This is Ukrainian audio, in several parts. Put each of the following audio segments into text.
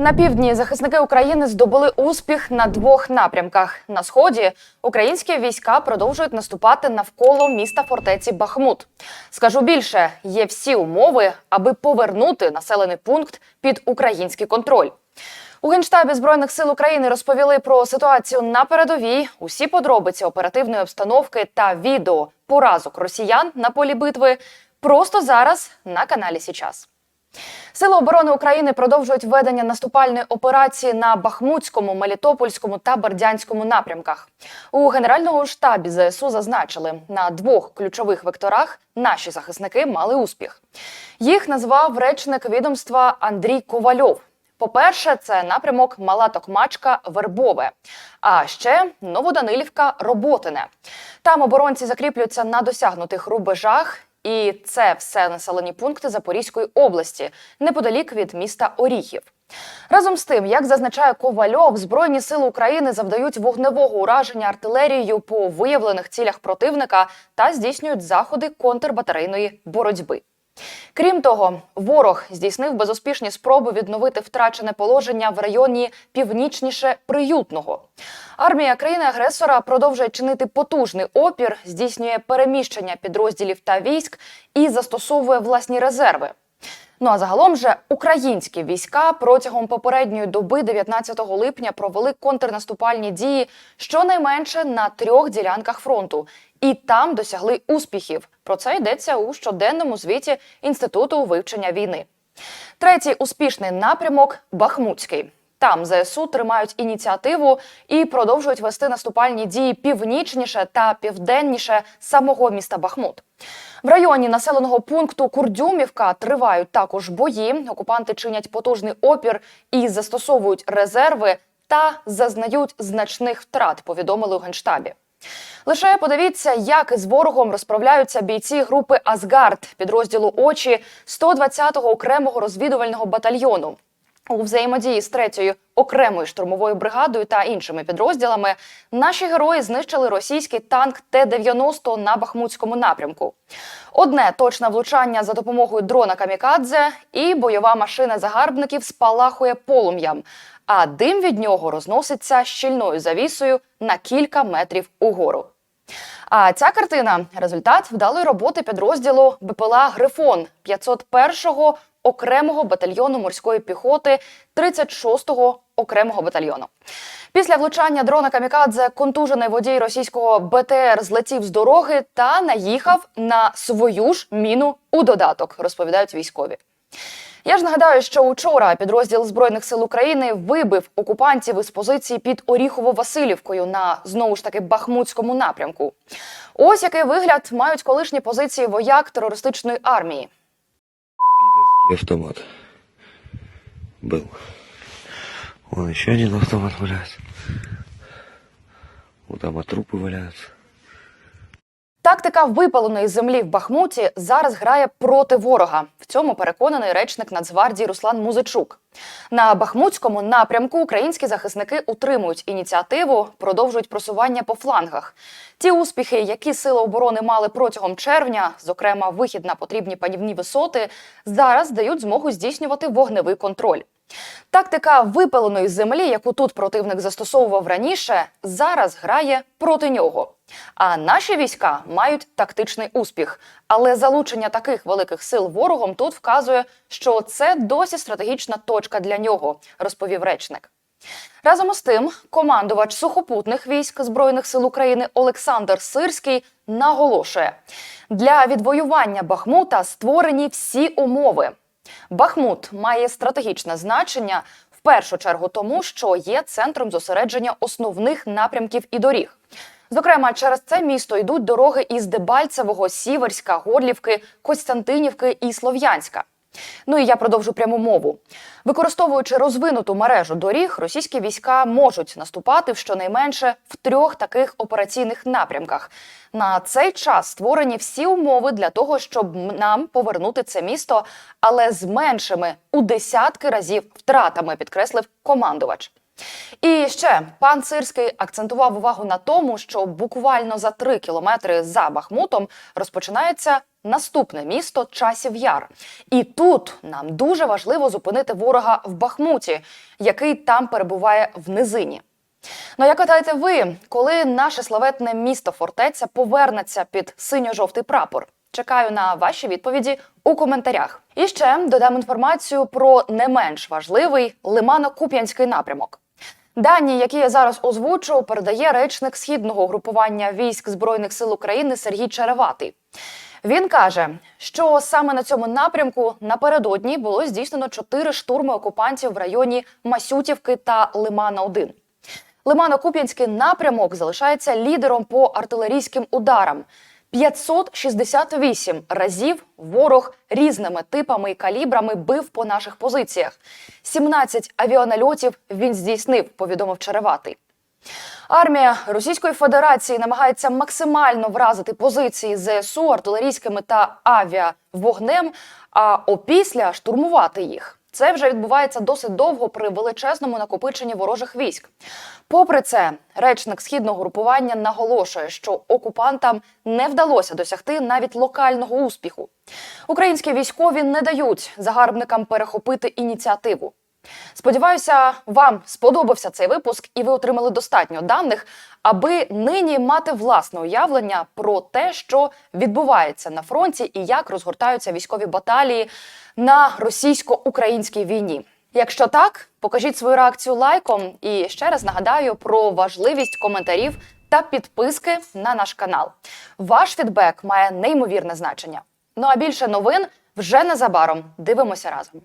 На півдні захисники України здобули успіх на двох напрямках. На сході українські війська продовжують наступати навколо міста фортеці Бахмут. Скажу більше, є всі умови, аби повернути населений пункт під український контроль. У генштабі збройних сил України розповіли про ситуацію на передовій, усі подробиці оперативної обстановки та відео поразок росіян на полі битви просто зараз на каналі Січас. Сили оборони України продовжують ведення наступальної операції на Бахмутському, Мелітопольському та Бердянському напрямках. У генеральному штабі ЗСУ зазначили, на двох ключових векторах наші захисники мали успіх. Їх назвав речник відомства Андрій Ковальов. По-перше, це напрямок Мала Токмачка Вербове, а ще Новоданилівка Роботине. Там оборонці закріплюються на досягнутих рубежах. І це все населені пункти Запорізької області, неподалік від міста Оріхів. Разом з тим, як зазначає Ковальов, Збройні сили України завдають вогневого ураження артилерією по виявлених цілях противника та здійснюють заходи контрбатарейної боротьби. Крім того, ворог здійснив безуспішні спроби відновити втрачене положення в районі північніше приютного. Армія країни-агресора продовжує чинити потужний опір, здійснює переміщення підрозділів та військ і застосовує власні резерви. Ну а загалом же українські війська протягом попередньої доби, 19 липня, провели контрнаступальні дії щонайменше на трьох ділянках фронту, і там досягли успіхів. Про це йдеться у щоденному звіті Інституту вивчення війни. Третій успішний напрямок Бахмутський. Там ЗСУ тримають ініціативу і продовжують вести наступальні дії північніше та південніше самого міста Бахмут. В районі населеного пункту Курдюмівка тривають також бої. Окупанти чинять потужний опір і застосовують резерви та зазнають значних втрат. Повідомили у генштабі. Лише подивіться, як із ворогом розправляються бійці групи Асгард підрозділу очі 120-го окремого розвідувального батальйону. У взаємодії з третьою окремою штурмовою бригадою та іншими підрозділами наші герої знищили російський танк Т-90 на Бахмутському напрямку. Одне точне влучання за допомогою дрона Камікадзе, і бойова машина загарбників спалахує полум'ям, а дим від нього розноситься щільною завісою на кілька метрів угору. А ця картина результат вдалої роботи підрозділу БПЛА Грифон 501-го окремого батальйону морської піхоти 36-го окремого батальйону. Після влучання дрона Камікадзе контужений водій російського БТР злетів з дороги та наїхав на свою ж міну у додаток, розповідають військові. Я ж нагадаю, що учора підрозділ збройних сил України вибив окупантів із позиції під Оріхово-Василівкою на знову ж таки Бахмутському напрямку. Ось який вигляд мають колишні позиції вояк терористичної армії. Пидорский автомат. Был. Вон еще один автомат валяется. Вот там а трупы валяются. Тактика випаленої землі в Бахмуті зараз грає проти ворога. В цьому переконаний речник Нацгвардії Руслан Музичук. На Бахмутському напрямку українські захисники утримують ініціативу, продовжують просування по флангах. Ті успіхи, які сили оборони мали протягом червня, зокрема вихід на потрібні панівні висоти, зараз дають змогу здійснювати вогневий контроль. Тактика випаленої землі, яку тут противник застосовував раніше, зараз грає проти нього. А наші війська мають тактичний успіх. Але залучення таких великих сил ворогом тут вказує, що це досі стратегічна точка для нього, розповів речник. Разом із тим, командувач сухопутних військ Збройних сил України Олександр Сирський наголошує: для відвоювання Бахмута створені всі умови. Бахмут має стратегічне значення в першу чергу тому, що є центром зосередження основних напрямків і доріг. Зокрема, через це місто йдуть дороги із Дебальцевого, Сіверська, Горлівки, Костянтинівки і Слов'янська. Ну і я продовжу пряму мову. Використовуючи розвинуту мережу доріг, російські війська можуть наступати в щонайменше в трьох таких операційних напрямках. На цей час створені всі умови для того, щоб нам повернути це місто, але з меншими у десятки разів втратами, підкреслив командувач. І ще пан Сирський акцентував увагу на тому, що буквально за три кілометри за Бахмутом розпочинається наступне місто Часів Яр. І тут нам дуже важливо зупинити ворога в Бахмуті, який там перебуває в низині. Ну як гадаєте ви, коли наше славетне місто фортеця повернеться під синьо-жовтий прапор? Чекаю на ваші відповіді у коментарях. І ще додам інформацію про не менш важливий Лимано-Куп'янський напрямок. Дані, які я зараз озвучу, передає речник східного угрупування військ збройних сил України Сергій Череватий. Він каже, що саме на цьому напрямку напередодні було здійснено чотири штурми окупантів в районі Масютівки та Лимана 1 Лимано-Куп'янський напрямок залишається лідером по артилерійським ударам. 568 разів ворог різними типами і калібрами бив по наших позиціях. 17 авіанальотів він здійснив, повідомив Череватий. Армія Російської Федерації намагається максимально вразити позиції ЗСУ артилерійськими та авіавогнем, а опісля штурмувати їх. Це вже відбувається досить довго при величезному накопиченні ворожих військ. Попри це, речник східного групування наголошує, що окупантам не вдалося досягти навіть локального успіху. Українські військові не дають загарбникам перехопити ініціативу. Сподіваюся, вам сподобався цей випуск, і ви отримали достатньо даних, аби нині мати власне уявлення про те, що відбувається на фронті і як розгортаються військові баталії на російсько-українській війні. Якщо так, покажіть свою реакцію лайком і ще раз нагадаю про важливість коментарів та підписки на наш канал. Ваш фідбек має неймовірне значення. Ну а більше новин вже незабаром. Дивимося разом.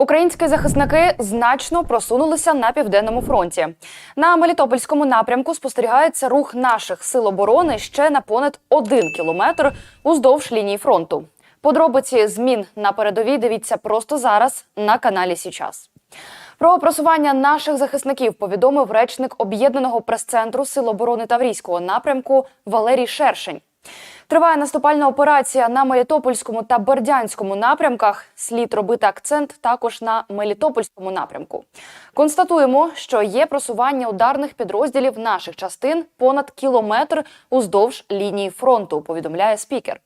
Українські захисники значно просунулися на південному фронті. На Мелітопольському напрямку спостерігається рух наших сил оборони ще на понад один кілометр уздовж лінії фронту. Подробиці змін на передовій дивіться просто зараз на каналі Січас. Про просування наших захисників повідомив речник об'єднаного прес-центру Сил оборони Таврійського напрямку Валерій Шершень. Триває наступальна операція на Мелітопольському та Бердянському напрямках. Слід робити акцент також на Мелітопольському напрямку. Констатуємо, що є просування ударних підрозділів наших частин понад кілометр уздовж лінії фронту. Повідомляє спікер.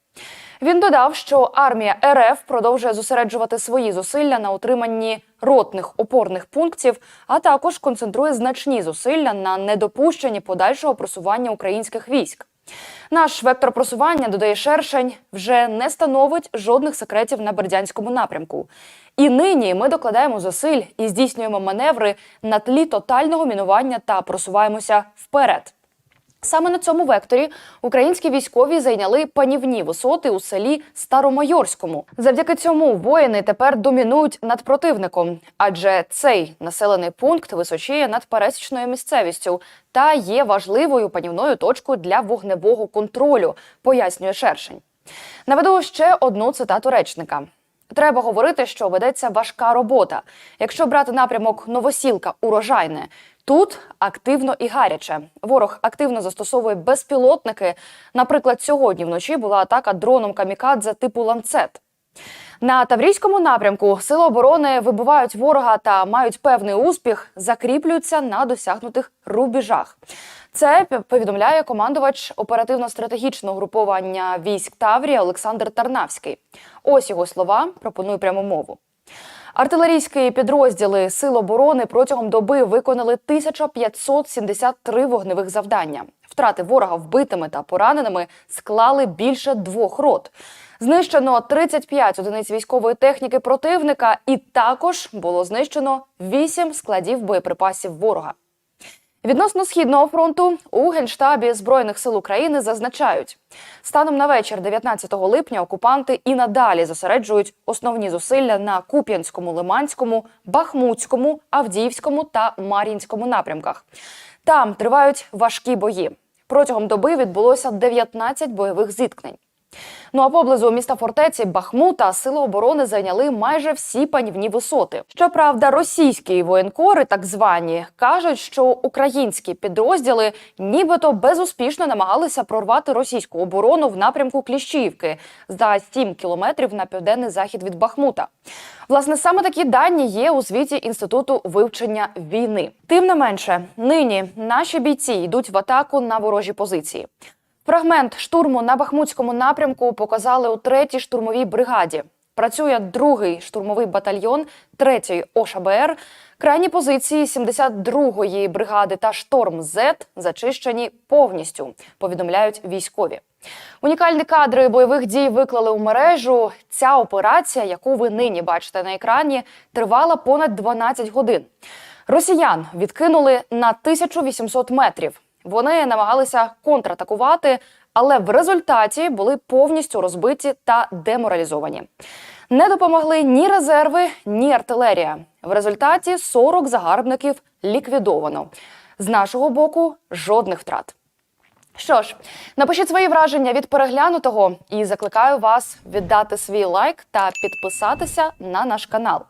Він додав, що армія РФ продовжує зосереджувати свої зусилля на утриманні ротних опорних пунктів, а також концентрує значні зусилля на недопущенні подальшого просування українських військ. Наш вектор просування, додає Шершень, вже не становить жодних секретів на Бердянському напрямку. І нині ми докладаємо зусиль і здійснюємо маневри на тлі тотального мінування та просуваємося вперед. Саме на цьому векторі українські військові зайняли панівні висоти у селі Старомайорському. Завдяки цьому воїни тепер домінують над противником, адже цей населений пункт височіє над пересічною місцевістю та є важливою панівною точкою для вогневого контролю, пояснює Шершень. Наведу ще одну цитату речника. Треба говорити, що ведеться важка робота. Якщо брати напрямок Новосілка, урожайне, тут активно і гаряче. Ворог активно застосовує безпілотники. Наприклад, сьогодні вночі була атака дроном камікадзе типу ланцет. На Таврійському напрямку сили оборони вибивають ворога та мають певний успіх, закріплюються на досягнутих рубежах. Це повідомляє командувач оперативно-стратегічного груповання військ Таврія Олександр Тарнавський. Ось його слова. Пропоную пряму мову. Артилерійські підрозділи Сил оборони протягом доби виконали 1573 вогневих завдання. Втрати ворога вбитими та пораненими склали більше двох рот. Знищено 35 одиниць військової техніки противника, і також було знищено 8 складів боєприпасів ворога. Відносно східного фронту у генштабі збройних сил України зазначають, станом на вечір 19 липня окупанти і надалі зосереджують основні зусилля на Куп'янському, Лиманському, Бахмутському, Авдіївському та Мар'їнському напрямках. Там тривають важкі бої. Протягом доби відбулося 19 бойових зіткнень. Ну а поблизу міста фортеці Бахмута сили оборони зайняли майже всі панівні висоти. Щоправда, російські воєнкори, так звані, кажуть, що українські підрозділи нібито безуспішно намагалися прорвати російську оборону в напрямку Кліщівки за 7 кілометрів на південний захід від Бахмута. Власне, саме такі дані є у звіті інституту вивчення війни. Тим не менше, нині наші бійці йдуть в атаку на ворожі позиції. Фрагмент штурму на Бахмутському напрямку показали у третій штурмовій бригаді. Працює другий штурмовий батальйон 3-ї ОШБР. Крайні позиції 72-ї бригади та шторм З зачищені повністю. Повідомляють військові. Унікальні кадри бойових дій виклали у мережу. Ця операція, яку ви нині бачите на екрані, тривала понад 12 годин. Росіян відкинули на 1800 метрів. Вони намагалися контратакувати, але в результаті були повністю розбиті та деморалізовані. Не допомогли ні резерви, ні артилерія. В результаті 40 загарбників ліквідовано. З нашого боку жодних втрат. Що ж, напишіть свої враження від переглянутого і закликаю вас віддати свій лайк та підписатися на наш канал.